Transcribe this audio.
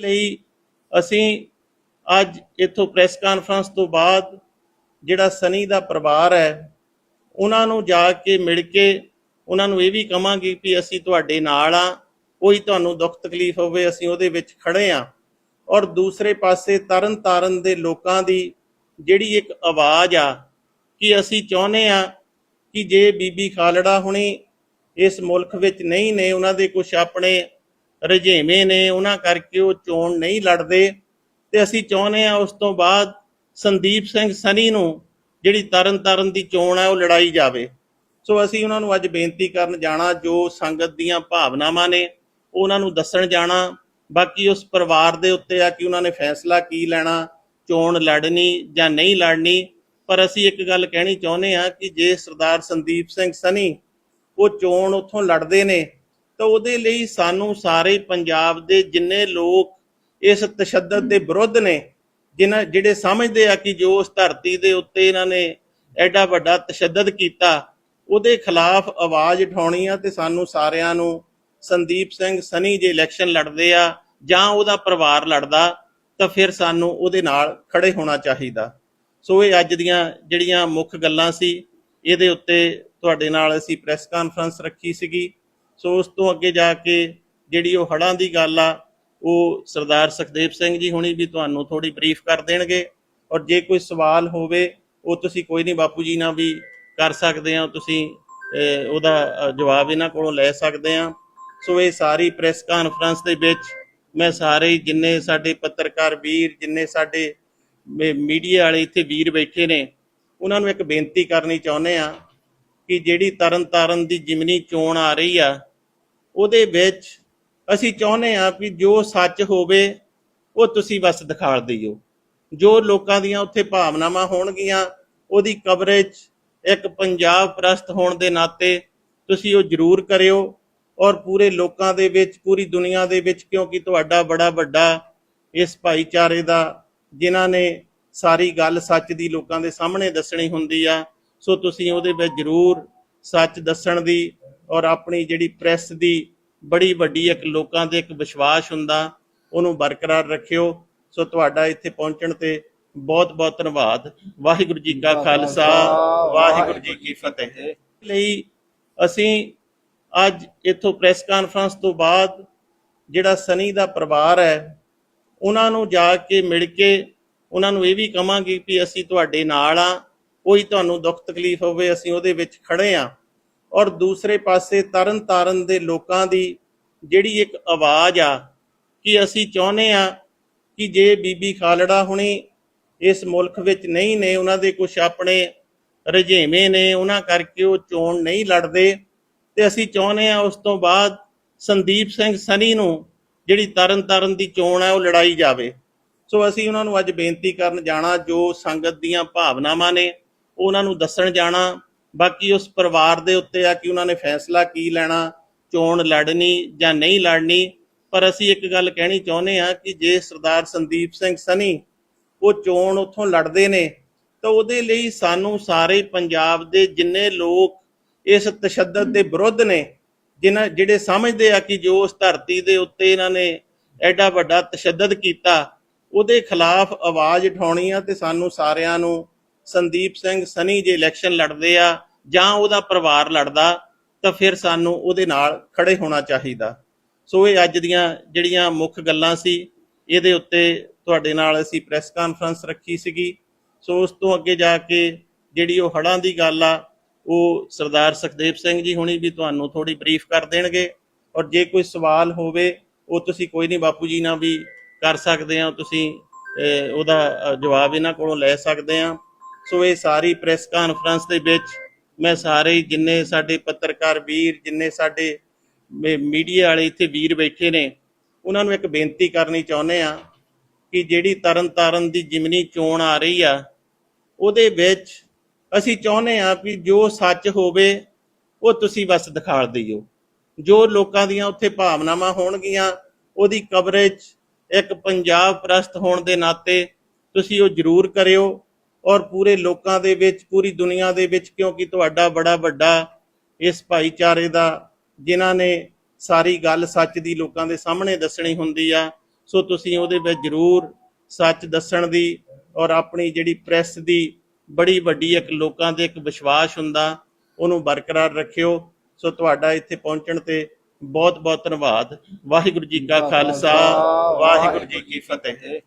ਲਈ ਅਸੀਂ ਅੱਜ ਇਥੋਂ ਪ੍ਰੈਸ ਕਾਨਫਰੰਸ ਤੋਂ ਬਾਅਦ ਜਿਹੜਾ ਸਨੀ ਦਾ ਪਰਿਵਾਰ ਹੈ, ਉਹਨਾਂ ਨੂੰ ਜਾ ਕੇ ਮਿਲ ਕੇ ਉਹਨਾਂ ਨੂੰ ਇਹ ਵੀ ਕਵਾਂਗੇ ਕਿ ਅਸੀਂ ਤੁਹਾਡੇ ਨਾਲ ਆ ਕੋਈ ਤੁਹਾਨੂੰ ਦੁੱਖ ਤਕਲੀਫ ਹੋਵੇ ਅਸੀਂ ਉਹਦੇ ਵਿੱਚ ਖੜੇ ਆ ਔਰ ਦੂਸਰੇ ਪਾਸੇ ਤਰਨ ਤਾਰਨ ਦੇ ਲੋਕਾਂ ਦੀ ਜਿਹੜੀ ਇੱਕ ਆਵਾਜ਼ ਆ ਕਿ ਅਸੀਂ ਚਾਹੁੰਦੇ ਆ ਕਿ ਜੇ ਬੀਬੀ ਖਾਲੜਾ ਹੁਣੀ ਇਸ ਮੁਲਕ ਵਿੱਚ ਨਹੀਂ ਨੇ, ਉਹਨਾਂ ਦੇ ਕੁਝ ਆਪਣੇ ਰੁਝੇਵੇਂ ਨੇ, ਉਹਨਾਂ ਕਰਕੇ ਉਹ ਚੋਣ ਨਹੀਂ ਲੜਦੇ। ਤੇ ਅਸੀਂ ਚਾਹੁੰਦੇ ਆ ਉਸ ਤੋਂ ਬਾਅਦ ਸੰਦੀਪ ਸਿੰਘ ਸਨੀ ਨੂੰ ਜਿਹੜੀ ਤਰਨ ਤਾਰਨ ਦੀ ਚੋਣ ਹੈ, ਉਹ ਲੜਾਈ ਜਾਵੇ। ਸੋ ਅਸੀਂ ਉਹਨਾਂ ਨੂੰ ਅੱਜ ਬੇਨਤੀ ਕਰਨ ਜਾਣਾ, ਜੋ ਸੰਗਤ ਦੀਆਂ ਭਾਵਨਾਵਾਂ ਨੇ, ਉਹ ਉਹਨਾਂ ਨੂੰ ਦੱਸਣ ਜਾਣਾ। ਬਾਕੀ ਉਸ ਪਰਿਵਾਰ ਦੇ ਉੱਤੇ ਆ ਕਿ ਉਹਨਾਂ ਨੇ ਫੈਸਲਾ ਕੀ ਲੈਣਾ, ਚੋਣ ਲੜਨੀ ਜਾਂ ਨਹੀਂ ਲੜਨੀ। ਪਰ ਅਸੀਂ ਇੱਕ ਗੱਲ ਕਹਿਣੀ ਚਾਹੁੰਦੇ ਆ ਕਿ ਜੇ ਸਰਦਾਰ ਸੰਦੀਪ ਸਿੰਘ ਸਨੀ ਉਹ ਚੋਣ ਉੱਥੋਂ ਲੜਦੇ ਨੇ ਤਾਂ ਉਹਦੇ ਲਈ ਸਾਨੂੰ ਸਾਰੇ ਪੰਜਾਬ ਦੇ ਜਿੰਨੇ ਲੋਕ ਇਸ ਤਸ਼ੱਦਦ ਦੇ ਵਿਰੁੱਧ ਨੇ, ਜਿਨ੍ਹਾਂ, ਜਿਹੜੇ ਸਮਝਦੇ ਆ ਕਿ ਜੋ ਉਸ ਧਰਤੀ ਦੇ ਉੱਤੇ ਇਹਨਾਂ ਨੇ ਐਡਾ ਵੱਡਾ ਤਸ਼ੱਦਦ ਕੀਤਾ, ਉਹਦੇ ਖਿਲਾਫ ਆਵਾਜ਼ ਉਠਾਉਣੀ ਆ ਤੇ ਸਾਨੂੰ ਸਾਰਿਆਂ ਨੂੰ ਸੰਦੀਪ ਸਿੰਘ ਸਨੀ ਜੇ ਇਲੈਕਸ਼ਨ ਲੜਦੇ ਆ ਜਾਂ ਉਹਦਾ ਪਰਿਵਾਰ ਲੜਦਾ, ਤਾਂ ਫਿਰ ਸਾਨੂੰ ਉਹਦੇ ਨਾਲ ਖੜੇ ਹੋਣਾ ਚਾਹੀਦਾ। ਸੋ ਇਹ ਅੱਜ ਦੀਆਂ ਜਿਹੜੀਆਂ ਮੁੱਖ ਗੱਲਾਂ ਸੀ, ਇਹਦੇ ਉੱਤੇ ਤੁਹਾਡੇ ਨਾਲ ਅਸੀਂ ਪ੍ਰੈਸ ਕਾਨਫਰੰਸ ਰੱਖੀ ਸੀਗੀ। ਸੋ ਉਸ ਤੋਂ ਅੱਗੇ ਜਾ ਕੇ ਜਿਹੜੀ ਉਹ ਹੜਾਂ ਦੀ ਗੱਲ ਆ, ਉਹ ਸਰਦਾਰ ਸੁਖਦੇਵ ਸਿੰਘ ਜੀ ਹੁਣੀ ਵੀ ਤੁਹਾਨੂੰ ਥੋੜੀ ਬਰੀਫ ਕਰ ਦੇਣਗੇ। ਔਰ ਜੇ ਕੋਈ ਸਵਾਲ ਹੋਵੇ, ਉਹ ਤੁਸੀਂ ਕੋਈ ਨਹੀਂ ਬਾਪੂ ਜੀ ਨਾਲ ਵੀ ਕਰ ਸਕਦੇ ਆ, ਤੁਸੀਂ ਉਹਦਾ ਜਵਾਬ ਇਹਨਾਂ ਕੋਲੋਂ ਲੈ ਸਕਦੇ ਆ। ਸੋ ਇਹ ਸਾਰੀ ਪ੍ਰੈਸ ਕਾਨਫਰੰਸ ਦੇ ਵਿੱਚ ਮੈਂ ਸਾਰੇ ਜਿੰਨੇ ਸਾਡੇ ਪੱਤਰਕਾਰ ਵੀਰ, ਜਿੰਨੇ ਸਾਡੇ ਮੀਡੀਆ ਵਾਲੇ ਇੱਥੇ ਵੀਰ ਬੈਠੇ ਨੇ, ਉਹਨਾਂ ਨੂੰ ਇੱਕ ਬੇਨਤੀ ਕਰਨੀ ਚਾਹੁੰਦੇ ਆ ਕਿ ਜਿਹੜੀ ਤਰਨ ਤਾਰਨ ਦੀ ਜਿਮਨੀ ਚੋਣ ਆ ਰਹੀ ਆ ਉਹਦੇ ਵਿੱਚ ਅਸੀਂ ਚਾਹੁੰਦੇ ਆ ਕਿ ਜੋ ਸੱਚ ਹੋਵੇ, ਉਹ ਤੁਸੀਂ ਬਸ ਦਿਖਾੜ ਦਿਓ। ਜੋ ਲੋਕਾਂ ਦੀਆਂ ਉੱਥੇ ਭਾਵਨਾਵਾਂ ਹੋਣਗੀਆਂ, ਉਹਦੀ ਕਵਰੇਜ ਇੱਕ ਪੰਜਾਬ ਪ੍ਰਸਤ ਹੋਣ ਦੇ ਨਾਤੇ ਤੁਸੀਂ ਉਹ ਜ਼ਰੂਰ ਕਰਿਓ ਔਰ ਪੂਰੇ ਲੋਕਾਂ ਦੇ ਵਿੱਚ, ਪੂਰੀ ਦੁਨੀਆ ਦੇ ਵਿੱਚ, ਕਿਉਂਕਿ ਤੁਹਾਡਾ ਬੜਾ ਵੱਡਾ ਇਸ ਭਾਈਚਾਰੇ ਦਾ, ਜਿਨ੍ਹਾਂ ਨੇ ਸਾਰੀ ਗੱਲ ਸੱਚ ਦੀ ਲੋਕਾਂ ਦੇ ਸਾਹਮਣੇ ਦੱਸਣੀ ਹੁੰਦੀ ਆ, ਸੋ ਤੁਸੀਂ ਉਹਦੇ ਵਿੱਚ ਜ਼ਰੂਰ ਸੱਚ ਦੱਸਣ ਦੀ ਔਰ ਆਪਣੀ ਜਿਹੜੀ ਪ੍ਰੈਸ ਦੀ ਬੜੀ ਵੱਡੀ ਇੱਕ ਲੋਕਾਂ ਦੇ ਇੱਕ ਵਿਸ਼ਵਾਸ ਹੁੰਦਾ, ਉਹਨੂੰ ਬਰਕਰਾਰ ਰੱਖਿਓ। ਸੋ ਤੁਹਾਡਾ ਇੱਥੇ ਪਹੁੰਚਣ ਤੇ ਬਹੁਤ ਬਹੁਤ ਧੰਨਵਾਦ। ਵਾਹਿਗੁਰੂ ਜੀ ਕਾ ਖਾਲਸਾ, ਵਾਹਿਗੁਰੂ ਜੀ ਕੀ ਫਤਿਹ। ਲਈ ਅਸੀਂ ਅੱਜ ਇਥੋਂ ਪ੍ਰੈਸ ਕਾਨਫਰੰਸ ਤੋਂ ਬਾਅਦ ਜਿਹੜਾ ਸਨੀ ਦਾ ਪਰਿਵਾਰ ਹੈ, ਉਹਨਾਂ ਨੂੰ ਜਾ ਕੇ ਮਿਲ ਕੇ ਉਹਨਾਂ ਨੂੰ ਇਹ ਵੀ ਕਵਾਂਗੇ ਕਿ ਅਸੀਂ ਤੁਹਾਡੇ ਨਾਲ ਆ ਕੋਈ ਤੁਹਾਨੂੰ ਦੁੱਖ ਤਕਲੀਫ ਹੋਵੇ, ਅਸੀਂ ਉਹਦੇ ਵਿੱਚ ਖੜੇ ਆ ਔਰ ਦੂਸਰੇ ਪਾਸੇ ਤਰਨ ਤਾਰਨ ਦੇ ਲੋਕਾਂ ਦੀ ਜਿਹੜੀ ਇੱਕ ਆਵਾਜ਼ ਆ, ਕਿ ਅਸੀਂ ਚਾਹੁੰਦੇ ਆ ਕਿ ਜੇ ਬੀਬੀ ਖਾਲੜਾ ਹੁਣੀ ਇਸ ਮੁਲਕ ਵਿੱਚ ਨਹੀਂ ਨੇ, ਉਹਨਾਂ ਦੇ ਕੁਝ ਆਪਣੇ ਰੁਝੇਵੇਂ ਨੇ, ਉਹਨਾਂ ਕਰਕੇ ਉਹ ਚੋਣ ਨਹੀਂ ਲੜਦੇ, ਤੇ ਅਸੀਂ ਚਾਹੁੰਦੇ ਆ ਉਸ ਤੋਂ ਬਾਅਦ ਸੰਦੀਪ ਸਿੰਘ ਸਨੀ ਨੂੰ ਜਿਹੜੀ ਤਰਨ ਤਾਰਨ ਦੀ ਚੋਣ ਹੈ ਉਹ ਲੜਾਈ ਜਾਵੇ। ਸੋ ਅਸੀਂ ਉਹਨਾਂ ਨੂੰ ਅੱਜ ਬੇਨਤੀ ਕਰਨ ਜਾਣਾ, ਜੋ ਸੰਗਤ ਦੀਆਂ ਭਾਵਨਾਵਾਂ ਨੇ, ਉਹ ਉਹਨਾਂ ਨੂੰ ਦੱਸਣ ਜਾਣਾ ਬਾਕੀ ਉਸ ਪਰਿਵਾਰ ਦੇ ਉੱਤੇ ਆ ਕਿ ਉਹਨਾਂ ਨੇ ਫੈਸਲਾ ਕੀ ਲੈਣਾ, ਚੋਣ ਲੜਨੀ ਜਾਂ ਨਹੀਂ ਲੜਨੀ, ਪਰ ਅਸੀਂ ਇੱਕ ਗੱਲ ਕਹਿਣੀ ਚਾਹੁੰਦੇ ਆ ਕਿ ਜੇ ਸਰਦਾਰ ਸੰਦੀਪ ਸਿੰਘ ਸਨੀ ਉਹ ਚੋਣ ਉੱਥੋਂ ਲੜਦੇ ਨੇ, ਤਾਂ ਉਹਦੇ ਲਈ ਸਾਨੂੰ ਸਾਰੇ ਪੰਜਾਬ ਦੇ ਜਿੰਨੇ ਲੋਕ ਇਸ ਤਸ਼ੱਦਦ ਦੇ ਵਿਰੁੱਧ ਨੇ, ਜਿਨ੍ਹਾਂ, ਜਿਹੜੇ ਸਮਝਦੇ ਆ ਕਿ ਜੋ ਉਸ ਧਰਤੀ ਦੇ ਉੱਤੇ ਇਹਨਾਂ ਨੇ ਐਡਾ ਵੱਡਾ ਤਸ਼ੱਦਦ ਕੀਤਾ, ਉਹਦੇ ਖਿਲਾਫ ਆਵਾਜ਼ ਉਠਾਉਣੀ ਆ ਤੇ ਸਾਨੂੰ ਸਾਰਿਆਂ ਨੂੰ ਸੰਦੀਪ ਸਿੰਘ ਸਨੀ ਜੇ ਇਲੈਕਸ਼ਨ ਲੜਦੇ ਆ ਜਾਂ ਉਹਦਾ ਪਰਿਵਾਰ ਲੜਦਾ ਤਾਂ ਫਿਰ ਸਾਨੂੰ ਉਹਦੇ ਨਾਲ ਖੜੇ ਹੋਣਾ ਚਾਹੀਦਾ। ਸੋ ਇਹ ਅੱਜ ਦੀਆਂ ਜਿਹੜੀਆਂ ਮੁੱਖ ਗੱਲਾਂ ਸੀ ਇਹਦੇ ਉੱਤੇ ਤੁਹਾਡੇ ਨਾਲ ਅਸੀਂ ਪ੍ਰੈਸ ਕਾਨਫਰੰਸ ਰੱਖੀ ਸੀਗੀ। ਸੋ ਉਸ ਤੋਂ ਅੱਗੇ ਜਾ ਕੇ ਜਿਹੜੀ ਉਹ ਹੜਾਂ ਦੀ ਗੱਲ ਆ ਉਹ ਸਰਦਾਰ ਸੁਖਦੇਵ ਸਿੰਘ ਜੀ ਹੁਣੀ ਵੀ ਤੁਹਾਨੂੰ ਥੋੜੀ ਬਰੀਫ ਕਰ ਦੇਣਗੇ। ਔਰ ਜੇ ਕੋਈ ਸਵਾਲ ਹੋਵੇ ਉਹ ਤੁਸੀਂ ਕੋਈ ਨਹੀਂ ਬਾਪੂ ਜੀ ਨਾਲ ਵੀ ਕਰ ਸਕਦੇ ਆ ਤੁਸੀਂ ਅਹ, ਉਹਦਾ ਜਵਾਬ ਇਹਨਾਂ ਕੋਲੋਂ ਲੈ ਸਕਦੇ ਆ। ਸੋ ਇਹ ਸਾਰੀ ਪ੍ਰੈਸ ਕਾਨਫਰੰਸ ਦੇ ਵਿੱਚ ਮੈਂ ਸਾਰੇ ਜਿੰਨੇ ਸਾਡੇ ਪੱਤਰਕਾਰ ਵੀਰ, ਜਿੰਨੇ ਸਾਡੇ ਮੀਡੀਆ ਵਾਲੇ ਇੱਥੇ ਵੀਰ ਬੈਠੇ ਨੇ, ਉਹਨਾਂ ਨੂੰ ਇੱਕ ਬੇਨਤੀ ਕਰਨੀ ਚਾਹੁੰਦੇ ਆ ਕਿ ਜਿਹੜੀ ਤਰਨ ਦੀ ਜਿਮਨੀ ਚੋਣ ਆ ਰਹੀ ਆ, ਉਹਦੇ ਵਿੱਚ ਅਸੀਂ ਚਾਹੁੰਦੇ ਆ ਕਿ ਜੋ ਸੱਚ ਹੋਵੇ, ਉਹ ਤੁਸੀਂ ਬਸ ਦਿਖਾਲ ਦਿਓ। ਜੋ ਲੋਕਾਂ ਦੀਆਂ ਉੱਥੇ ਭਾਵਨਾਵਾਂ ਹੋਣਗੀਆਂ, ਉਹਦੀ ਕਵਰੇਜ ਇੱਕ ਪੰਜਾਬ ਪ੍ਰਸਤ ਹੋਣ ਦੇ ਨਾਤੇ ਤੁਸੀਂ ਉਹ ਜ਼ਰੂਰ ਕਰਿਓ। ਔਰ ਪੂਰੇ ਲੋਕਾਂ ਦੇ ਵਿੱਚ ਪੂਰੀ ਦੁਨੀਆ ਦੇ ਵਿੱਚ ਕਿਉਂਕਿ ਤੁਹਾਡਾ ਬੜਾ ਵੱਡਾ ਇਸ ਭਾਈਚਾਰੇ ਦਾ ਜਿਨ੍ਹਾਂ ਨੇ ਸਾਰੀ ਗੱਲ ਸੱਚ ਦੀ ਲੋਕਾਂ ਦੇ ਸਾਹਮਣੇ ਦੱਸਣੀ ਹੁੰਦੀ ਆ ਸੋ ਤੁਸੀਂ ਉਹਦੇ ਵਿੱਚ ਜ਼ਰੂਰ ਸੱਚ ਦੱਸਣ ਦੀ ਔਰ ਆਪਣੀ ਜਿਹੜੀ ਪ੍ਰੈਸ ਦੀ ਬੜੀ ਵੱਡੀ ਇੱਕ ਲੋਕਾਂ ਦੇ ਇੱਕ ਵਿਸ਼ਵਾਸ ਹੁੰਦਾ ਉਹਨੂੰ ਬਰਕਰਾਰ ਰੱਖਿਓ। ਸੋ ਤੁਹਾਡਾ ਇੱਥੇ ਪਹੁੰਚਣ ਤੇ ਬਹੁਤ ਬਹੁਤ ਧੰਨਵਾਦ। ਵਾਹਿਗੁਰੂ ਜੀ ਕਾ ਖਾਲਸਾ ਵਾਹਿਗੁਰੂ ਜੀ ਕੀ ਫਤਿਹ।